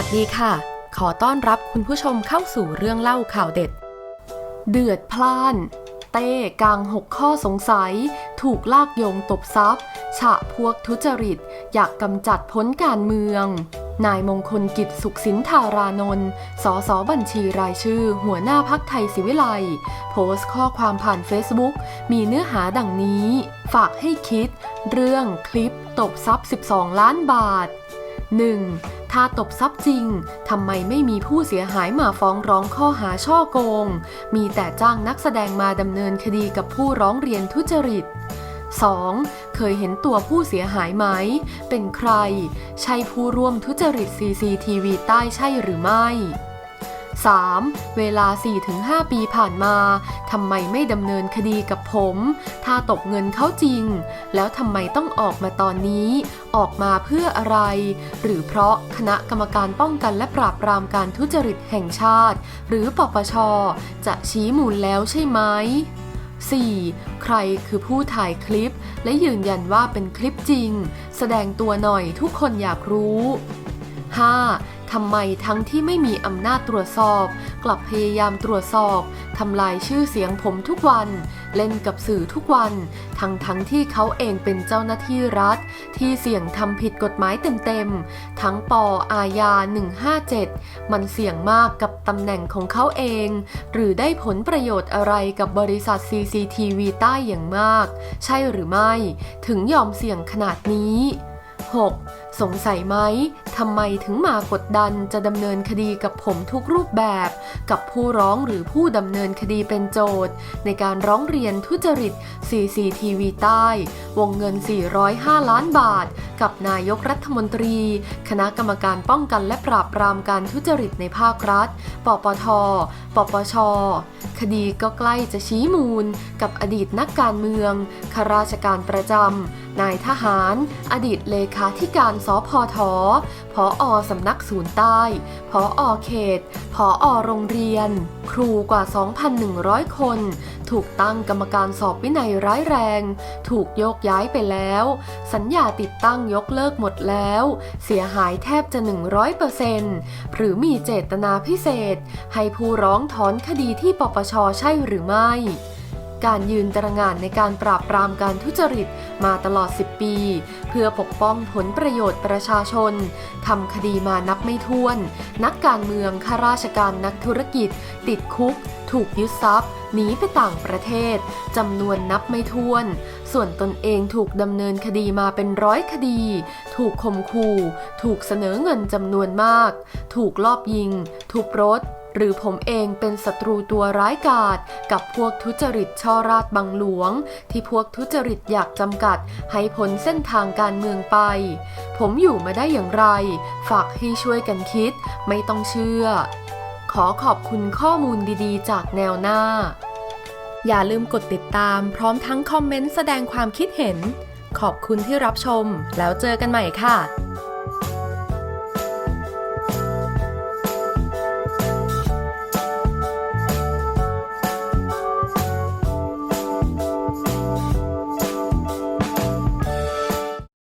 ัสดีค่ะ ขอต้อนรับคุณผู้ชมเข้าสู่เรื่องเล่าข่าวเด็ด เดือดพล่าน เต้กางหกข้อสงสัย ถูกลากโยงตบทรัพย์ ฉะพวกทุจริต อยากกำจัดพ้นการเมือง นายมงคลกิจสุขสินธารานนท์สอสอบัญชีรายชื่อ หัวหน้าพักไทยศิวิไลโพสต์ข้อความผ่าน Facebook มีเนื้อหาดังนี้ ฝากให้คิด เรื่องคลิปตบทรัพย์ 12 ล้านบาท 1. ถ้าตบทรัพย์จริงทำไมไม่มีผู้เสียหายมาฟ้องร้องข้อหาช่อโกง มีแต่จ้างนักแสดงมาดำเนินคดีกับผู้ร้องเรียนทุจริต 2. เคยเห็นตัวผู้เสียหายไหม เป็นใคร ใช่ผู้ร่วมทุจริต CCTV ใต้ใช่หรือไม่ 3. เวลา 4-5 ปีผ่านมาทำไมไม่ดำเนินคดีกับผม ถ้าตกเงินเขาจริง แล้วทำไมต้องออกมาตอนนี้ ออกมาเพื่ออะไร หรือเพราะคณะกรรมการป้องกันและปราบปรามการทุจริตแห่งชาติ หรือปปช จะชี้มูลแล้วใช่ไหม 4. ใครคือผู้ถ่ายคลิป และยืนยันว่าเป็นคลิปจริง แสดงตัวหน่อยทุกคนอยากรู้ 5. ทำไมทั้งที่ไม่มีอำนาจตรวจสอบ กลับพยายามตรวจสอบทำลายชื่อเสียงผมทุกวัน เล่นกับสื่อทุกวัน ทั้งทั้งที่เขาเองเป็นเจ้าหน้าที่รัฐ ที่เสี่ยงทำผิดกฎหมายเต็มๆ ทั้งปออาญา 157 มันเสี่ยงมากกับตำแหน่งของเขาเอง หรือได้ผลประโยชน์อะไรกับบริษัท CCTV ใต้อย่างมาก ใช่หรือไม่ ถึงยอมเสี่ยงขนาดนี้ 6. สงสัยไหมทำไมถึงมากดดันจะดำเนินคดีกับผมทุกรูปแบบ กับผู้ร้องหรือผู้ดำเนินคดีเป็นโจทย์ ในการร้องเรียนทุจริต CCTV ใต้ วงเงิน 405 ล้านบาท กับนายกรัฐมนตรี คณะกรรมการป้องกันและปราบปรามการทุจริตในภาครัฐ ปปท ปปช คดีก็ใกล้จะชี้มูล กับอดีตนักการเมืองข้าราชการประจำ นายทหาร อดีตเลขาธิการสพทผออสำนักศูนย์ใต้ผออเขตผออโรงเรียน ครูกว่า 2,100 คน ถูกตั้งกรรมการสอบวินัยร้ายแรง ถูกโยกย้ายไปแล้ว สัญญาติดตั้งยกเลิกหมดแล้ว เสียหายแทบจะ 100%หรือมีเจตนาพิเศษ ให้ผู้ร้องถอนคดีที่ปปชใช่หรือไม่ การยืนตระงานในการปราบปรามการทุจริตมาตลอด 10 ปี เพื่อปกป้องผลประโยชน์ประชาชนทำคดีมานับไม่ถ้วน นักการเมืองข้าราชการนักธุรกิจ ติดคุก ถูกยึดทรัพย์หนีไปต่างประเทศจำนวนนับไม่ถ้วน ส่วนตนเองถูกดำเนินคดีมาเป็นร้อยคดี ถูกข่มขู่ ถูกเสนอเงินจำนวนมาก ถูกลอบยิงทุบรถ หรือผมเองเป็นศัตรูตัวร้ายกาจกับพวกทุจริตช่อราดบังหลวง ที่พวกทุจริตอยากจำกัดให้พ้นเส้นทางการเมืองไป ผมอยู่มาได้อย่างไร ฝากให้ช่วยกันคิด ไม่ต้องเชื่อ ขอขอบคุณข้อมูลดีๆ จากแนวหน้า อย่าลืมกดติดตามพร้อมทั้งคอมเมนต์แสดงความคิดเห็น ขอบคุณที่รับชม แล้วเจอกันใหม่ค่ะ